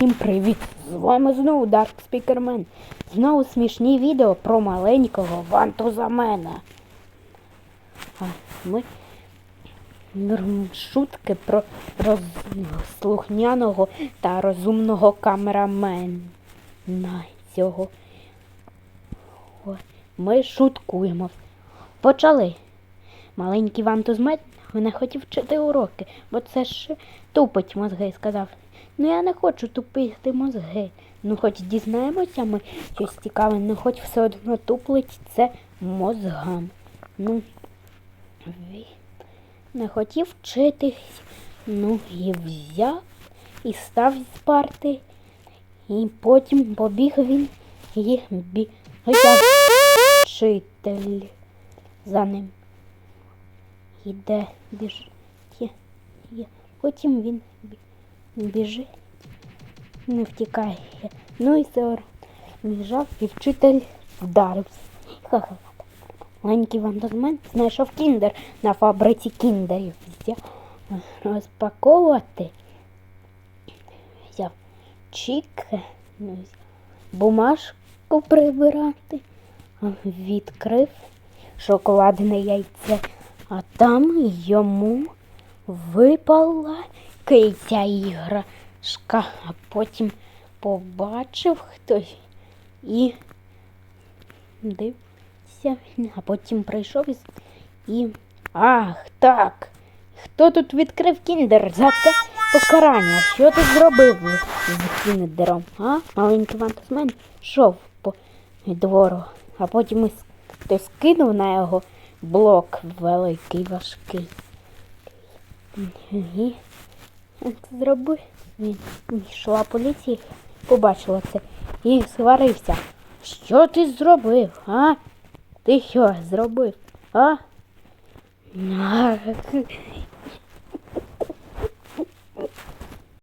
Всім привіт! З вами знову Dark Speakerman. Знову смішні відео про маленького вантузамена. А ми шутки про розслухняного та розумного камерамена цього. Ми шуткуємо. Почали. Маленький вантузмен не хотів вчити уроки, бо це ж тупить мозги, сказав. Ну я не хочу тупити мозги. Ну хоч дізнаємося ми щось цікаве, ну хоч все одно туплить це мозгам. Ну, він не хотів вчитись, ну і взяв і став з парти. І потім побіг він і бігав вчитель за ним. Іде, біж. Є, є. Потім він біжить, не втікає. Ну і все біжав, і вчитель вдарився. Ха-ха. Маленький вандермен знайшов кіндер на фабриці кіндерів. Розпаковувати. Взяв чік, ну, бумажку прибирати, відкрив шоколадне яйце, а там йому випала киця іграшка, а потім побачив хтось і дивився, а потім прийшов і. Ах, так. Хто тут відкрив кіндер? За це покарання. Що ти зробив з кіндером? А? Маленький вантусмен йшов по двору, а потім хтось кинув на його блок великий, важкий. І зробив? Він йшла поліція, побачила це і сварився. Що ти зробив? А? Ти що зробив? А?